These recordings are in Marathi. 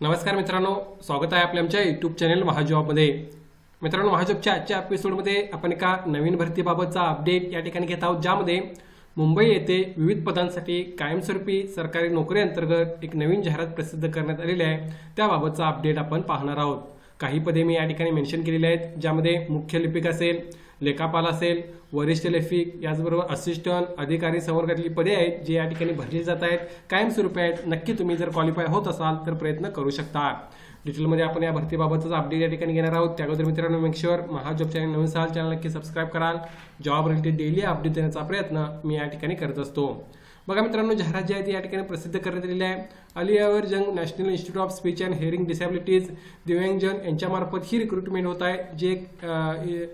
नमस्कार मित्रांनो स्वागत आहे आपल्या आमच्या युट्यूब चॅनल महाजॉबमध्ये मित्रांनो महाजॉबच्या आजच्या एपिसोडमध्ये आपण एका नवीन भरतीबाबतचा अपडेट या ठिकाणी घेत आहोत ज्यामध्ये मुंबई येथे विविध पदांसाठी कायमस्वरूपी सरकारी नोकरी अंतर्गत एक नवीन जाहिरात प्रसिद्ध करण्यात आलेली आहे. त्याबाबतचा अपडेट आपण पाहणार आहोत. काही पदे मी या ठिकाणी मेन्शन केलेली आहेत ज्यामध्ये मुख्य लिपिक असेल लेखापाल असेल वरिष्ठ लेफिक याचबरोबर असिस्टंट अधिकारी संवर्गातली पदे आहेत जे या ठिकाणी भरली जात आहेत कायमस्वरूपी आहेत. नक्की तुम्ही जर क्वालिफाय होत असाल तर प्रयत्न करू शकता. डिटेलमध्ये आपण या भरतीबाबतचा अपडेट या ठिकाणी घेणार आहोत. त्या अगोदर मित्रांनो मेक शुअर महाजॉब चॅनल नवीन असाल चॅनल नक्की सबस्क्राईब कराल. जॉब रिलेटेड डेली अपडेट देण्याचा प्रयत्न मी या ठिकाणी करत असतो. बघा मित्रांनो जाहिरात जी आहे ती या ठिकाणी प्रसिद्ध करण्यात आलेली आहे. Ali Yavar Jung national institute of speech and hearing disabilities Divyangjan यांच्यामार्फत ही रिक्रुटमेंट होत आहे जे एक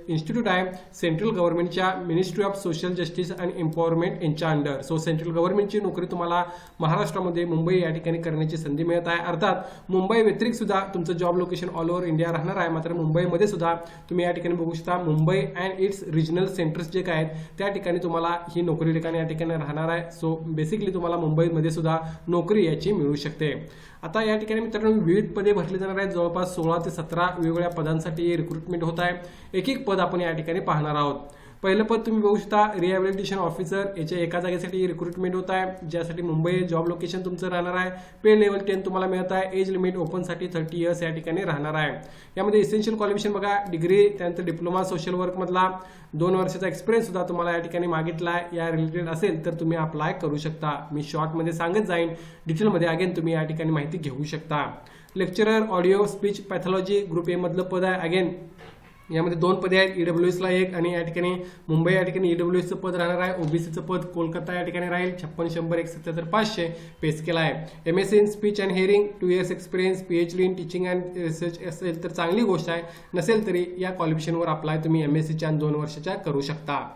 इन्स्टिट्यूट आहे सेंट्रल गव्हर्नमेंटच्या ministry of social justice and empowerment यांच्या अंडर सो सेंट्रल गव्हर्नमेंटची नोकरी तुम्हाला महाराष्ट्रामध्ये मुंबई या ठिकाणी करण्याची संधी मिळत आहे. अर्थात मुंबई व्यतिरिक्त सुद्धा तुमचं job location all over India राहणार आहे. मात्र मुंबईमध्ये सुद्धा तुम्ही या ठिकाणी बघू शकता Mumbai and it's regional centres जे काय आहेत त्या ठिकाणी तुम्हाला ही नोकरी ठिकाणी या ठिकाणी राहणार आहे. सो बेसिकली तुम्हाला मुंबईमध्ये सुद्धा नोकरी याची मिळू मिळू शकते. आता या ठिकाणी मित्रांनो विविध पदे भरली जाणार आहेत. जवळपास सोळा ते सतरा वेगवेगळ्या पदांसाठी रिक्रुटमेंट होत आहे. एक एक पद आपण या ठिकाणी पाहणार आहोत. पहिलं पद तुम्ही बघू शकता रिहॅबिलिटेशन ऑफिसर याच्या एका जागेसाठी रिक्रुटमेंट होत आहे ज्यासाठी मुंबई जॉब लोकेशन तुमचं राहणार आहे. पे लेवल टेन तुम्हाला मिळत आहे एज लिमिट ओपनसाठी थर्टी इयर्स या ठिकाणी राहणार आहे. यामध्ये इसेन्शियल क्वालिफिकेशन बघा डिग्री त्यानंतर डिप्लोमा सोशल वर्कमधला दोन वर्षाचा एक्सपिरियन्स सुद्धा तुम्हाला या ठिकाणी मागितला आहे. या रिलेटेड असेल तर तुम्ही अप्लाय करू शकता. मी शॉर्टमध्ये सांगत जाईन डिटेलमध्ये अगेन तुम्ही या ठिकाणी माहिती घेऊ शकता. Lecturer audio speech pathology group A मधलं पद आहे. अगेन यामध्ये दोन पदे आहेत ईडब्ल्यू एसला एक आणि या ठिकाणी मुंबई या ठिकाणी ईडब्ल्यू एसचं पद राहणार आहे ओबीसीचं पद कोलकाता या ठिकाणी राहील छप्पन शंभर एक सत्याहत्तर पाचशे पेस केला आहे. M S in speech and hearing two years experience P H in teaching and research असेल तर चांगली गोष्ट आहे नसेल तरी या क्वालिफिकेशनवर अप्लाय तुम्ही एम एस सीच्या दोन वर्षाच्या करू शकता.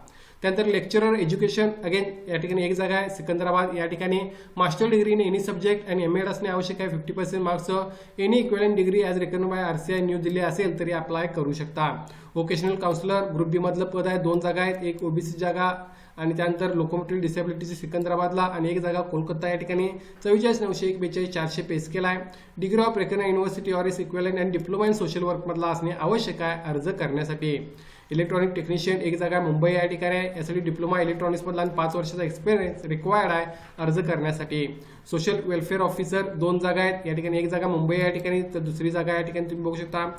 त्यानंतर लेक्चरर एज्युकेशन अगेन या ठिकाणी एक जागा आहे सिकंदराबाद. या ठिकाणी master degree in any subject आणि एम एड असणे आवश्यक आहे fifty percent marks any equivalent degree as recognized by R C I new Delhi असेल तरी अप्लाय करू शकता. वोकेशनल काउन्सिलर ग्रुप बी मधलं पद आहे दोन जागा आहेत. एक ओबीसी जागा आणि त्यानंतर लोकोमोटिव्ह डिसेबिलिटीची सिकंदराबादला आणि एक जागा कोलकाता या ठिकाणी. चव्वेचाळीस नऊशे एक बेचाळीस चारशे पेस केला आहे degree of recognized university or is equivalent and diploma in social वर्कमधला असणे आवश्यक आहे अर्ज करण्यासाठी. इलेक्ट्रॉनिक टेक्निशियन एक जागा मुंबई या ठिकाणी आहे. यासाठी डिप्लोमा इलेक्ट्रॉनिक्समधला आणि पाच वर्षाचा एक्सपिरियन्स रिक्वायर्ड आहे अर्ज करण्यासाठी. सोशल वेलफेअर ऑफिसर दोन जागा आहेत. या ठिकाणी एक जागा मुंबई या ठिकाणी तर दुसरी जागा या ठिकाणी तुम्ही बघू शकता.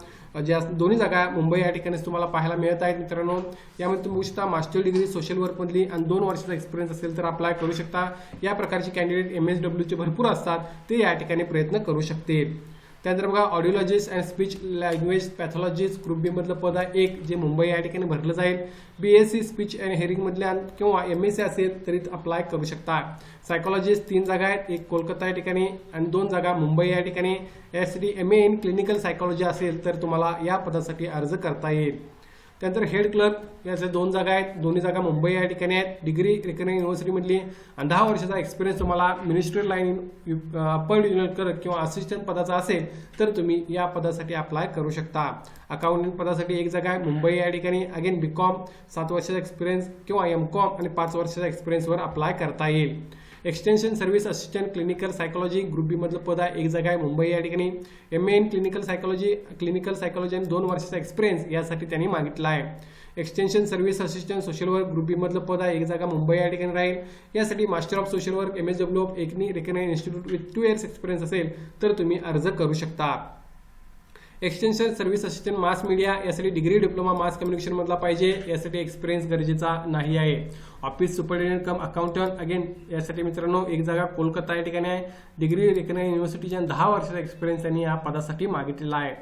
ज्या दोन्ही जागा मुंबई या ठिकाणीच तुम्हाला पाहायला मिळत आहेत मित्रांनो. यामध्ये तुम्ही बघू शकता मास्टर डिग्री सोशल वर्कमधली आणि दोन वर्षाचा एक्सपिरियन्स असेल तर अप्लाय करू शकता. या प्रकारचे कॅन्डिडेट एम एस डब्ल्यूचे भरपूर असतात. ते या ठिकाणी प्रयत्न करू शकतील. त्यानंतर बघा audiologist and speech language pathologist group B मधलं पद आहे एक जे मुंबई या ठिकाणी भरलं जाईल. B S C speech and hearing मधल्या किंवा एम एस सी असेल तरी अप्लाय करू शकता. सायकोलॉजिस्ट तीन जागा आहेत एक कोलकाता या ठिकाणी आणि दोन जागा मुंबई या ठिकाणी. S D M A in clinical psychology असेल तर तुम्हाला या पदासाठी अर्ज करता येईल. त्यानंतर हेड क्लर्क याचे दोन जागा आहेत. दोन्ही जागा मुंबई या ठिकाणी आहेत. डिग्री रिकनिंग युनिव्हर्सिटीमधली आणि दहा वर्षाचा एक्सपिरियन्स तुम्हाला ministerial line upper unit clerk किंवा असिस्टंट पदाचा असेल तर तुम्ही या पदासाठी अप्लाय करू शकता. अकाउंटंट पदासाठी एक जागा आहे. मुंबई या ठिकाणी. अगेन बी कॉम सात वर्षाचा एक्सपिरियन्स किंवा एम कॉम आणि पाच वर्षाच्या एक्सपिरियन्सवर अप्लाय करता येईल. Extension service assistant clinical psychology group B मधलं पद आहे. एक जागा आहे मुंबई या ठिकाणी. M A in clinical psychology clinical psychology आणि दोन वर्षाचा एक्सपिरियन्स यासाठी त्यांनी मागितला आहे. Extension service assistant social work group B मधलं पद आहे. एक जागा मुंबई या ठिकाणी राहील. यासाठी master of social work M S W of एकनी recognize institute with two years experience असेल तर तुम्ही अर्ज करू शकता. Extension service assistant mass media यासाठी डिग्री डिप्लोमा मास कम्युनिकेशन मधला पाहिजे यासाठी एक्सपिरियन्स गरजेचा नाही आहे. Office superintendent cum accountant again यासाठी मित्रांनो एक जागा कोलकाता या ठिकाणी आहे. डिग्री रेकग्नाइज युनिव्हर्सिटीच्या दहा वर्षाचा एक्सपिरियन्स त्यांनी या पदासाठी मागितलेला आहे.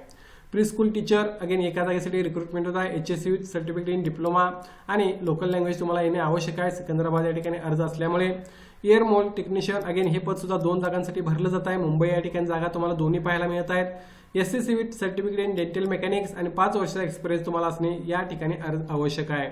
प्री स्कूल टीचर अगेन एका जागेसाठी रिक्रुटमेंट होता H S C certificate in diploma आणि लोकल लँग्वेज तुम्हाला येणे आवश्यक आहे. सिकंदराबाद या ठिकाणी अर्ज असल्यामुळे. एअरमॉल टेक्निशियन. अगेन हे पद सुद्धा दोन जागांसाठी भरलं जात आहे. मुंबई या ठिकाणी जागा तुम्हाला दोन्ही पाहायला मिळत आहेत. S C C certificate in dental mechanics आणि पाच वर्षाचा एक्सपिरियन्स तुम्हाला असणे या ठिकाणी अर्ज आवश्यक आहे.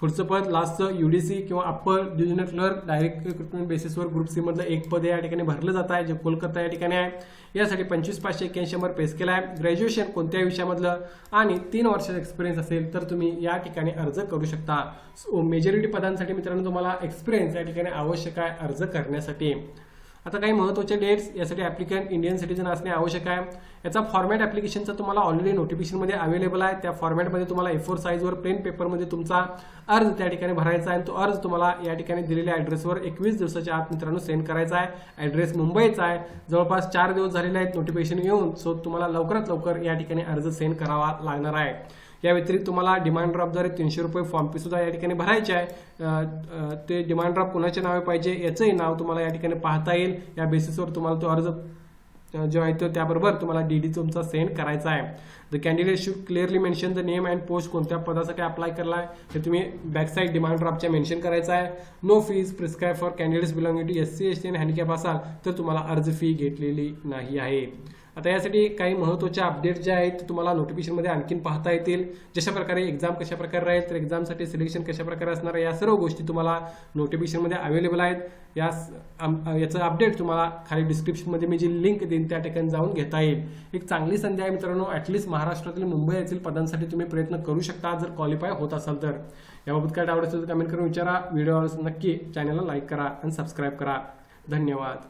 पुढचं पद लास्टचं युडीसी किंवा upper divisional clerk direct recruitment बेसिसवर ग्रुप सी मधलं एक पद या ठिकाणी भरलं जात आहे जे कोलकाता या ठिकाणी आहे. यासाठी पंचवीस पाचशे एक्क्याऐंशी नंबर पेस केला आहे. ग्रॅज्युएशन कोणत्या विषयामधलं आणि तीन वर्षाचा एक्सपिरियन्स असेल तर तुम्ही या ठिकाणी अर्ज करू शकता. सो मेजॉरिटी पदांसाठी मित्रांनो तुम्हाला एक्सपिरियन्स या ठिकाणी आवश्यक आहे अर्ज करण्यासाठी. आता काही महत्त्वाचे डेट्स यासाठी ॲप्लिकंट इंडियन सिटीजन असणे आवश्यक आहे. याचा फॉर्मॅट ॲप्लिकेशनचा तुम्हाला ऑलरेडी नोटिफिकेशनमध्ये अवेलेबल आहे. त्या फॉर्मॅटमध्ये तुम्हाला ए फोर साईजवर प्लेन पेपरमध्ये तुमचा अर्ज त्या ठिकाणी भरायचा आहे आणि तो अर्ज तुम्हाला या ठिकाणी दिलेल्या ॲड्रेसवर एकवीस दिवसाच्या आत मित्रांनो सेंड करायचा आहे. ॲड्रेस मुंबईचा आहे. जवळपास चार दिवस झालेले आहेत नोटिफिकेशन येऊन सो तुम्हाला लवकरात लवकर या ठिकाणी अर्ज सेंड करावा लागणार आहे. या व्यतिरिक्त तुम्हाला डिमांड ड्राफ्टद्वारे तीनशे रुपये फॉर्म फी सुद्धा या ठिकाणी भरायचे आहे. ते डिमांड ड्राफ्ट कुणाच्या नावे पाहिजे याचंही नाव तुम्हाला या ठिकाणी पाहता येईल. या बेसिसवर तुम्हाला तो अर्ज जो आहे तो त्याबरोबर तुम्हाला डी डी तुमचा सेंड करायचा आहे. The candidate should clearly mention the name and post कोणत्या पदासाठी अप्लाय करला आहे हे तुम्ही बॅकसाईड डिमांड ड्राफ्टच्या मेन्शन करायचं आहे. No fees prescribe for candidates belonging to S C S T and handicap असाल तर तुम्हाला अर्ज फी घेतलेली नाही आहे. आता यासाठी काही महत्त्वाच्या अपडेट ज्या आहेत तुम्हाला नोटिफिकेशनमध्ये आणखीन पाहता येतील. जशा प्रकारे एक्झाम कशा प्रकारे राहील तर एक्झामसाठी सिलेक्शन कशा प्रकारे असणार या सर्व गोष्टी तुम्हाला नोटिफिकेशनमध्ये अवेलेबल आहेत. या याचं अपडेट तुम्हाला खाली डिस्क्रिप्शनमध्ये मी जी लिंक देईन त्या ठिकाणी जाऊन घेता येईल. एक चांगली संधी आहे मित्रांनो ॲटलिस्ट महाराष्ट्रातील मुंबई येथील पदांसाठी तुम्ही प्रयत्न करू शकता जर क्वालिफाय होत असाल तर. याबाबत काय डाऊट असेल तर कमेंट करून विचारा. व्हिडिओ नक्की चॅनलला लाईक करा आणि सबस्क्राईब करा. धन्यवाद.